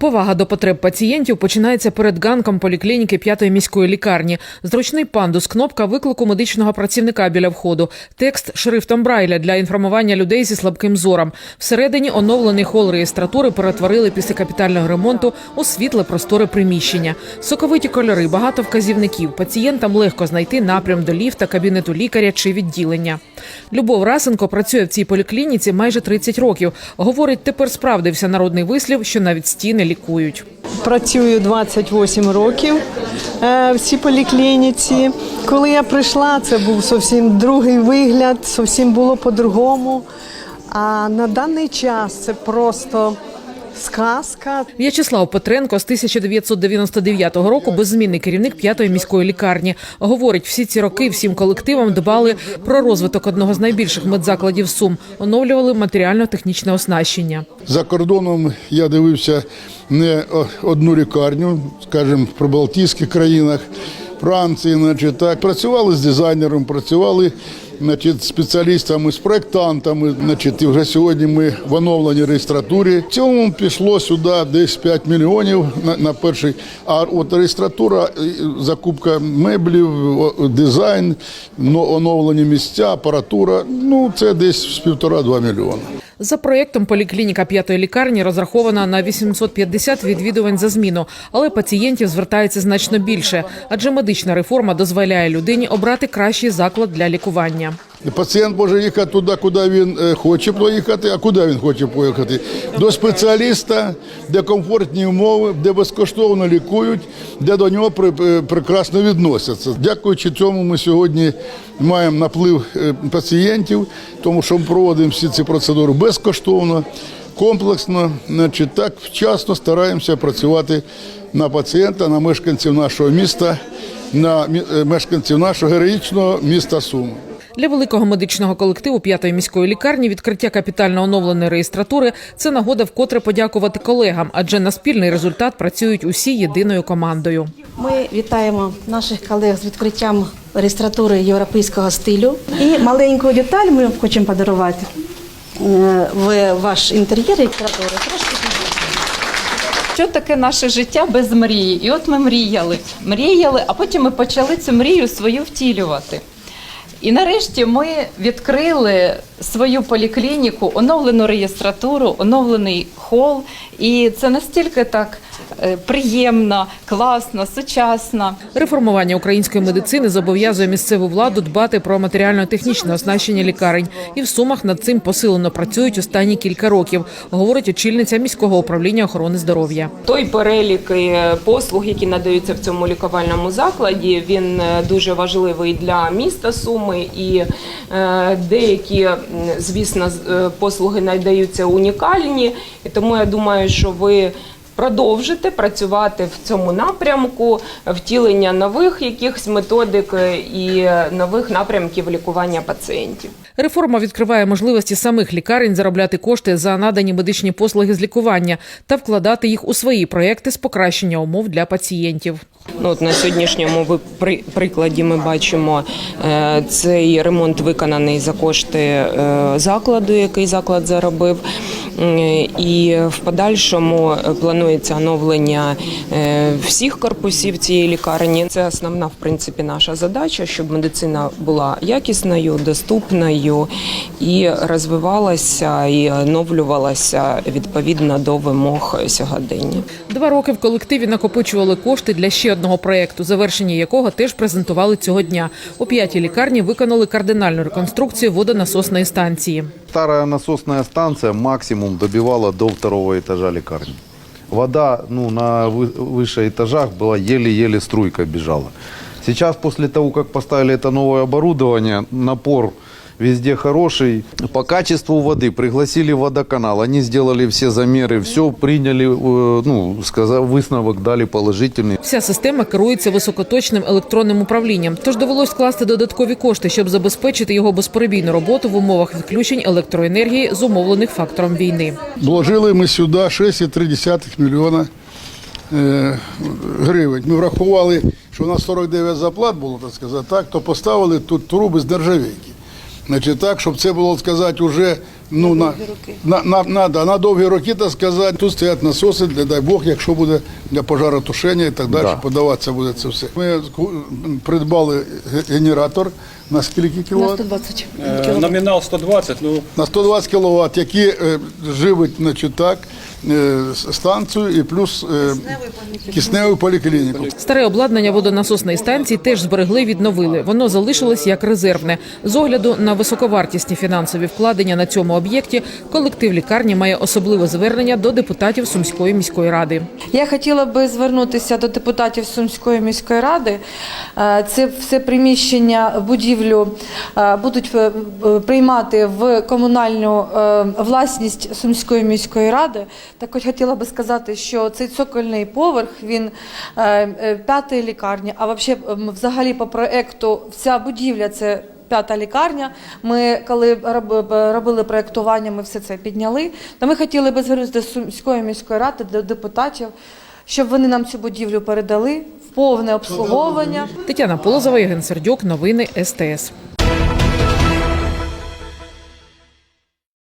Повага до потреб пацієнтів починається перед ганком поліклініки п'ятої міської лікарні. Зручний пандус, кнопка виклику медичного працівника біля входу, текст шрифтом Брайля для інформування людей зі слабким зором. Всередині оновлений хол реєстратури перетворили після капітального ремонту у світле просторе приміщення. Соковиті кольори, багато вказівників. Пацієнтам легко знайти напрям до ліфта, кабінету лікаря чи відділення. Любов Расенко працює в цій поліклініці майже 30 років. Говорить, тепер справдився народний вислів, що навіть стіни лікують. Працюю 28 років е, в цій поліклініці. Коли я прийшла, це був зовсім другий вигляд, зовсім було по-другому. А на даний час це просто сказка. В'ячеслав Петренко з 1999 року беззмінний керівник п'ятої міської лікарні. Говорить, всі ці роки всім колективам дбали про розвиток одного з найбільших медзакладів Сум, оновлювали матеріально-технічне оснащення. За кордоном я дивився не одну лікарню, скажімо, в прибалтійських країнах, Франції, значить, так. Працювали з дизайнером, працювали значить, спеціалістами, з проектантами. Значить, і вже сьогодні ми в оновленій реєстратурі. В цьому пішло сюди десь 5 мільйонів на, на перший. А от реєстратура, е, закупка меблів, дизайн, но- оновлені місця, апаратура, ну це десь з півтора-два мільйони. За проєктом поліклініка п'ятої лікарні розрахована на 850 відвідувань за зміну, але пацієнтів звертається значно більше, адже медична реформа дозволяє людині обрати кращий заклад для лікування. Пацієнт може їхати туди, куди він е, хоче поїхати, а куди він хоче поїхати? До спеціаліста, де комфортні умови, де безкоштовно лікують, де до нього е, прекрасно відносяться. Дякуючи цьому, ми сьогодні маємо наплив е, пацієнтів, тому що ми проводимо всі ці процедури безкоштовно, комплексно, значить, так вчасно стараємося працювати на пацієнта, на мешканців нашого міста, на мешканців нашого героїчного міста Суми. Для великого медичного колективу п'ятої міської лікарні відкриття капітально оновленої реєстратури це нагода вкотре подякувати колегам, адже на спільний результат працюють усі єдиною командою. Ми вітаємо наших колег з відкриттям реєстратури європейського стилю. І маленьку деталь ми хочемо подарувати е, в ваш інтер'єр реєстратури. Трошки Що таке наше життя без мрії? І от ми мріяли, мріяли, а потім ми почали цю мрію свою втілювати. І нарешті ми відкрили свою поліклініку, оновлену реєстратуру, оновлений хол. І це настільки так е, приємно, класно, сучасно. Реформування української медицини зобов'язує місцеву владу дбати про матеріально-технічне оснащення лікарень. І в сумах над цим посилено працюють останні кілька років, говорить очільниця міського управління охорони здоров'я. Той перелік е, послуг, які надаються в цьому лікувальному закладі, він е, дуже важливий для міста Суми, і деякі, звісно, з- послуги надаються унікальні. Тому я думаю, що ви продовжите працювати в цьому напрямку втілення нових якихось методик е, і нових напрямків лікування пацієнтів. Реформа відкриває можливості самих лікарень заробляти кошти за надані медичні послуги з лікування та вкладати їх у свої проекти з покращення умов для пацієнтів. Ну, от на сьогоднішньому прикладі ми бачимо е, цей ремонт виконаний за кошти е, закладу, який заклад заробив. М, І в подальшому е, планується оновлення е, всіх корпусів цієї лікарні. Це основна, в принципі, наша задача, щоб медицина була якісною, доступною і розвивалася і оновлювалася відповідно до вимог сьогодення. Два роки в колективі накопичували кошти для ще одного проєкту, завершення якого теж презентували цього дня. У п'ятій лікарні виконали кардинальну реконструкцію водонасосної станції. Старая насосная станция максимум добивала до второго этажа лекарни. Вода ну, на вы- выше этажах была еле-еле струйка бежала. Сейчас после того, как поставили это новое оборудование, напор везде хороший. По качеству воды пригласили водоканал. Они сделали все замеры, все приняли, э, ну, сказав, висновок дали положительный. Вся система керується високоточним електронним управлінням, тож довелось вкласти додаткові кошти, щоб забезпечити його безперебійну роботу в умовах відключень електроенергії, зумовлених фактором війни. Вложили ми сюди 6,3 мільйона е, гривень. Ми врахували, що у нас 49 заплат було, так сказати, так, то поставили тут труби з нержавійки. Значить, так, щоб це було сказати, вже Ну, на, на, на, на, да, на довгі роки, так сказати, тут стоять насоси, для дай Бог, якщо буде для пожаротушення і так далі, Да. подаватися буде це все. Ми придбали генератор на скільки кіловат? 120 Е, Номінал 120, ну На 120 кВт, які е, живить значить, так, е, станцію і плюс е, кисневу поліклініку. Старе обладнання водонасосної станції теж зберегли, відновили. Воно залишилось як резервне. З огляду на високовартісні фінансові вкладення на цьому об'єкті, колектив лікарні має особливе звернення до депутатів Сумської міської ради. Я хотіла би звернутися до депутатів Сумської міської ради. Це все приміщення, будівлю е, будуть е, е, приймати в комунальну власність Сумської міської ради. Також хотіла би сказати, що цей цокольний поверх він п'ятої лікарні, а взагалі по проекту вся будівля це. П'ята лікарня. Ми коли робили проєктування, ми все це підняли. То ми хотіли би звернутися до Сумської міської ради, до депутатів, щоб вони нам цю будівлю передали в повне обслуговування. Тетяна Полозова, Євген Сердюк. Новини СТС.